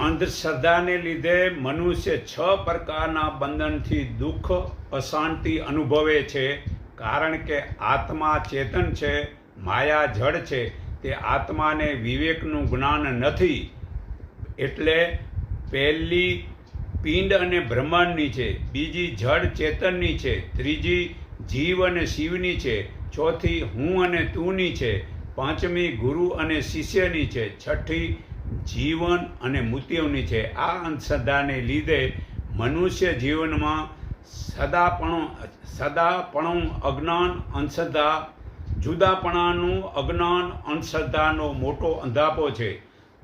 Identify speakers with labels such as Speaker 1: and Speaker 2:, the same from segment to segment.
Speaker 1: અંધશ્રદ્ધાને લીધે મનુષ્ય છ પ્રકારના બંધનથી દુઃખ, અશાંતિ અનુભવે છે. કારણ કે આત્મા ચેતન છે, માયા જડ છે. તે આત્માને વિવેકનું જ્ઞાન નથી. એટલે પહેલી પિંડ અને બ્રહ્માંડની છે. બીજી જડ ચેતનની છે. ત્રીજી જીવ અને શિવની છે. ચોથી હું અને તુંની છે. પાંચમી ગુરુ અને શિષ્યની છે. છઠ્ઠી જીવન અને મૃત્યુની છે. આ અંધશ્રદ્ધાને લીધે મનુષ્ય જીવનમાં સદાપણું સદાપણું અજ્ઞાન, અંધશ્રદ્ધા, જુદાપણાનું અજ્ઞાન, અંધશ્રદ્ધાનો મોટો અંધાપો છે.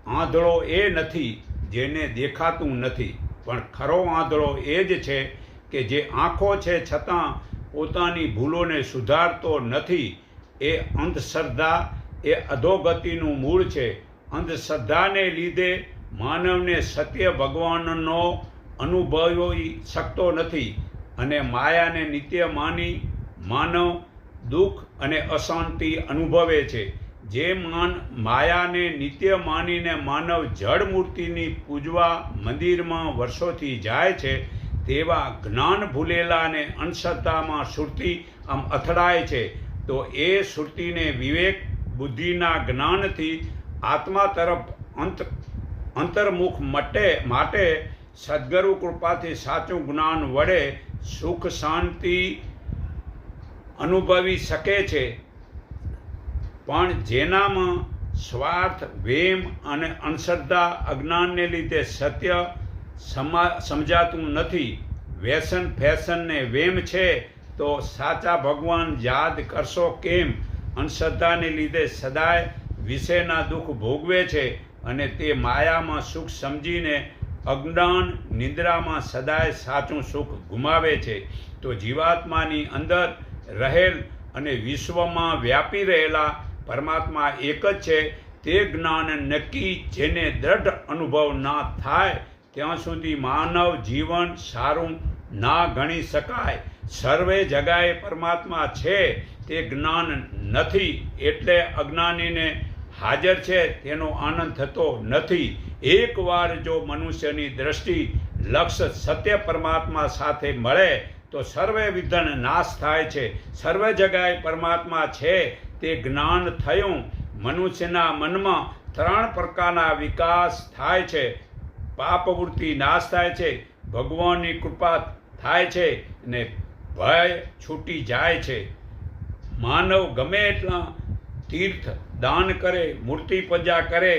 Speaker 1: આંધળો એ નથી જેને દેખાતું નથી. પણ ખરો આંધળો એ જ છે કે જે આંખો છે છતાં પોતાની ભૂલોને સુધારતો નથી. એ અંધશ્રદ્ધા એ અધોગતિનું મૂળ છે. અંધશ્રદ્ધાને લીધે માનવને સત્ય ભગવાનનો અનુભવી શકતો નથી અને માયાને નિત્ય માની માનવ દુઃખ અને અશાંતિ અનુભવે છે. જે માન માયાને નિત્ય માનીને માનવ જળ મૂર્તિની પૂજવા મંદિરમાં વર્ષોથી જાય છે, તેવા જ્ઞાન ભૂલેલા અને અંધશ્રદ્ધામાં સુરતી આમ અથડાય છે, તો એ સુરતીને વિવેક બુદ્ધિના જ્ઞાનથી આત્મા તરફ અંત અંતર્મુખ મટે માટે સદગુરુ કૃપાથી સાચું જ્ઞાન વડે સુખ શાંતિ અનુભવી શકે છે. પણ જેનામાં સ્વાર્થ, વેમ અને અંધશ્રદ્ધા અજ્ઞાનને લીધે સત્ય સમા સમજાતું નથી. વ્યસન ફેશનને વેમ છે તો સાચા ભગવાન યાદ કરશો કેમ? અંધશ્રદ્ધાને લીધે સદાય વિષયના દુઃખ ભોગવે છે અને તે માયામાં સુખ સમજીને અજ્ઞાન નિંદ્રામાં સદાય સાચું સુખ ગુમાવે છે. તો જીવાત્માની અંદર રહેલ અને વિશ્વમાં વ્યાપી રહેલા પરમાત્મા એક જ છે. તે જ્ઞાન નક્કી જેને દ્રઢ અનુભવ ના થાય ત્યાં સુધી માનવ જીવન સારું ના ગણી શકાય. સર્વે જગાએ પરમાત્મા છે. તે જ્ઞાન નથી એટલે અજ્ઞાનીને હાજર છે, તેનો આનંદ થતો નથી. એકવાર જો મનુષ્યની દ્રષ્ટિ લક્ષ્ય સત્ય પરમાત્મા સાથે મળે, તો સર્વે વિધન નાશ થાય છે. સર્વે જગાએ પરમાત્મા છે, તે જ્ઞાન થયું. મનુષ્યના મનમાં ત્રણ પ્રકારના વિકાસ થાય છે. પાપવૃત્તિ નાશ થાય છે, ભગવાનની કૃપા થાય છે ને ભય છૂટી જાય છે. માનવ ગમે એટલા તીર્થ દાન કરે મૂર્તિ પૂજા કરે